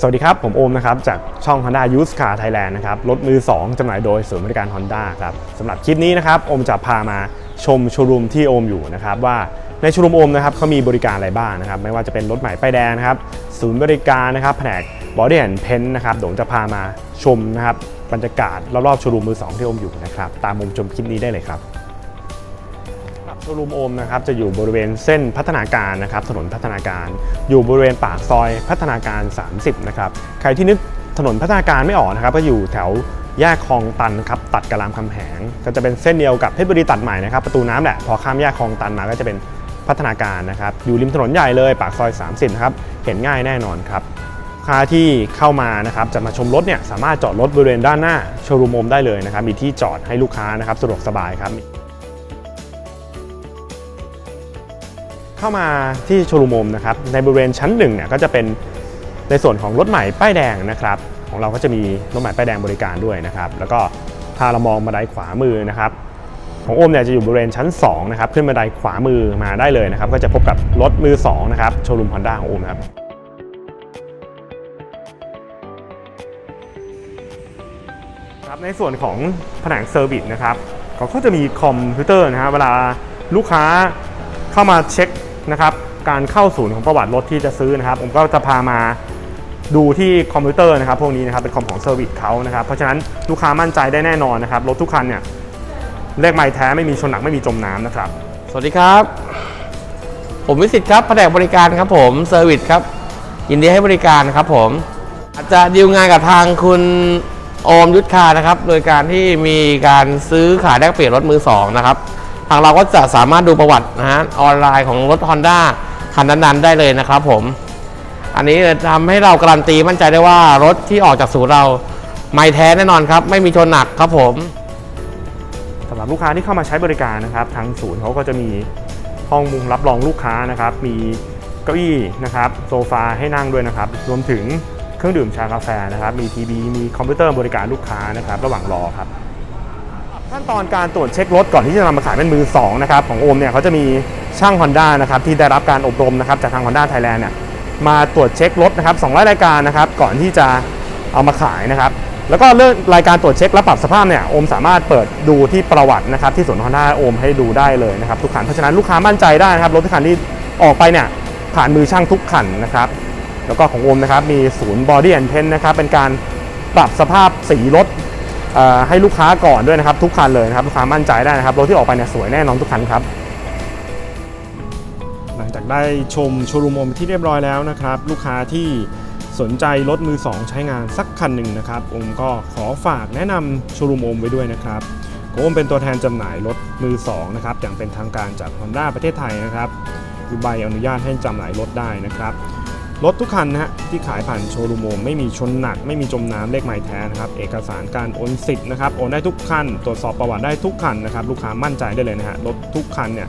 สวัสดีครับ ผมโอมนะครับ จากช่อง Honda Used Car Thailand นะครับ รถมือ 2จำหน่ายโดยศูนย์บริการ Honda ครับสำหรับคลิปนี้นะครับโอมจะพามาชมโชว์รูมที่โอมอยู่นะครับ ว่าในโชว์รูมโอมนะครับเขามีบริการอะไรบ้างนะครับ ไม่ว่าจะเป็นรถใหม่ป้ายแดงนะครับ ศูนย์บริการนะครับแผนก Body and Paint นะครับเดี๋ยวผมจะพามาชมนะครับบรรยากาศรอบๆโชว์รูมมือ 2 ที่โอมอยู่นะครับ ตามมุมชมคลิปนี้ได้เลยครับ โชว์รูมโอมนะครับจะอยู่บริเวณเส้นพัฒนาการนะครับถนนพัฒนาการ อยู่บริเวณปากซอยพัฒนาการ 30นะครับใครที่นึกถนนพัฒนาการไม่ออกนะครับก็อยู่แถวแยกคลองตันครับตัดกบรามคำแหง ก็จะเป็นเส้นเดียวกับเพชรบุรีตัดใหม่นะครับประตูน้ำแหละพอข้ามแยกคลองตันมาก็จะเป็นพัฒนาการนะครับอยู่ริมถนนใหญ่เลยปากซอย 30นะครับเห็นง่ายแน่นอนครับลูกค้าที่เข้ามานะครับจะมาชมรถเนี่ยสามารถจอดรถบริเวณด้านหน้าโชว์รูมโอมได้เลยนะครับมีที่จอดให้ลูกค้านะครับสะดวกสบายครับ เข้ามาที่โชว์รูมมนะครับในบริเวณชั้นหนึ่งเนี่ยก็จะเป็นในส่วนของรถใหม่ป้ายแดงนะครับของเราก็จะมีรถใหม่ป้ายแดงบริการด้วยนะครับแล้วก็ถ้าเรามองบันไดขวามือนะครับของโอมเนี่ยจะอยู่บริเวณชั้น2นะครับขึ้นบันไดขวามือมาได้เลยนะครับก็จะพบกับรถมือ2นะครับโชว์รูมฮอนด้าของโอมครับครับในส่วนของแผนกเซอร์วิสนะครับเขาก็จะมีคอมพิวเตอร์นะฮะเวลาลูกค้าเข้ามาเช็ค นะครับการเข้าศูนย์ของประวัติรถที่จะซื้อนะครับ ผมก็จะพามาดูที่คอมพิวเตอร์นะครับพวกนี้นะครับเป็นคอมของเซอร์วิสเขานะครับเพราะฉะนั้นลูกค้ามั่นใจได้แน่นอนนะครับรถทุกคันเนี่ยเลขไม้แท้ไม่มีชนหนักไม่มีจมน้ำนะครับ สวัสดีครับ ผมวิสิตครับแผนกบริการครับผมเซอร์วิสครับยินดีให้บริการครับผม อาจจะดีลงานกับทางคุณโอมยุทธคานะครับ โดยการที่มีการซื้อขายแลกเปลี่ยนรถมือสองนะครับางเราก็จะสามารถดูประวัตินะฮะออนไลน์ของรถ Honda คันนั้นๆได้เลยนะครับผม อันนี้ทำให้เราการันตีมั่นใจได้ว่ารถที่ออกจากศูนย์เราไม่แท้แน่นอนครับ ไม่มีชนหนักครับผมสำหรับลูกค้าที่เข้ามาใช้บริการนะครับ ทางศูนย์เขาก็จะมีห้องมุงรับรองลูกค้านะครับ มีเก้าอี้นะครับโซฟาให้นั่งด้วยนะครับ รวมถึงเครื่องดื่มชากาแฟนะครับ มีทีวีมีคอมพิวเตอร์บริการลูกค้านะครับ ระหว่างรอครับ ขั้นตอนการตรวจเช็ครถก่อนที่จะนำมาขายเป็นมือ2นะครับของโอมเนี่ยเขาจะมีช่าง Honda นะครับที่ได้รับการอบรมนะครับจากทาง Honda Thailand เนี่ยมาตรวจเช็ครถนะครับ200รายการนะครับก่อนที่จะเอามาขายนะครับแล้วก็เรื่องรายการตรวจเช็คและปรับสภาพเนี่ยโอมสามารถเปิดดูที่ประวัตินะครับที่ศูนย์ Honda โอมให้ดูได้เลยนะครับทุกคันเพราะฉะนั้นลูกค้ามั่นใจได้นะครับรถทุกคันที่ออกไปเนี่ยผ่านมือช่างทุกคันนะครับแล้วก็ของโอมนะครับมีศูนย์ Body and Paint นะครับเป็นการปรับสภาพสีรถ ให้ลูกค้าก่อนด้วยนะครับ ทุกคันเลยนะครับลูกค้ามั่นใจได้นะครับรถที่ออกไปเนี่ยสวยแน่นอนทุกคันครับหลังจากได้ชมโชว์รูมโอมที่เรียบร้อยแล้วนะครับ ลูกค้าที่สนใจรถมือ 2 ใช้งานสักคันหนึ่งนะครับ โอมก็ขอฝากแนะนำโชว์รูมโอมไว้ด้วยนะครับโอมเป็นตัวแทนจำหน่ายรถมือ 2 นะครับ อย่างเป็นทางการจาก Honda ประเทศไทยนะครับคือใบอนุญาตให้จำหน่ายรถได้นะครับ รถทุกคันนะฮะที่ขายผ่านโชว์รูมโมไม่มีชนหนัก ไม่มีจมน้ำเลขหมายแท้นะครับ เอกสารการโอนสิทธิ์นะครับโอนได้ทุกคัน ตรวจสอบประวัติได้ทุกคันนะครับ ลูกค้ามั่นใจได้เลยนะฮะรถทุกคันเนี่ย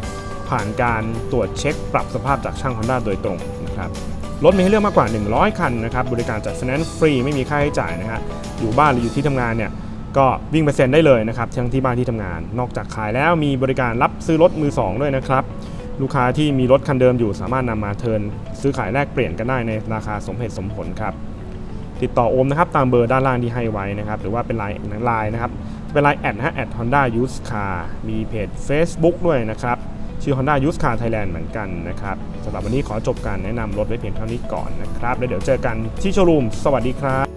ผ่านการตรวจเช็คปรับสภาพจากช่าง Honda โดยตรงนะครับรถมีให้เลือกมากกว่า 100 คันนะครับบริการจัด finance ฟรีไม่มีค่าใช้จ่ายนะฮะอยู่บ้านหรืออยู่ที่ทำงานเนี่ยก็วิ่งไปเซ็นได้เลยนะครับทั้งที่บ้านที่ทำงาน นอกจากขายแล้วมีบริการรับซื้อรถมือสองด้วยนะครับ ลูกค้าที่มีรถคันเดิมอยู่สามารถนำมาเทินซื้อขายแลกเปลี่ยนกันได้ในราคาสมเหตุสมผลครับ ติดต่อโอมนะครับตามเบอร์ด้านล่างที่ให้ไว้นะครับ หรือว่าเป็นไลน์ไลน์นะครับ เป็นไลน์แอดนะฮะแอด Honda Used Car มีเพจ Facebook ด้วยนะครับ ชื่อ Honda Used Car Thailand เหมือนกันนะครับสำหรับวันนี้ขอจบการแนะนำรถไว้เพียงเท่านี้ก่อนนะครับ แล้วเดี๋ยวเจอกันที่โชว์รูม สวัสดีครับ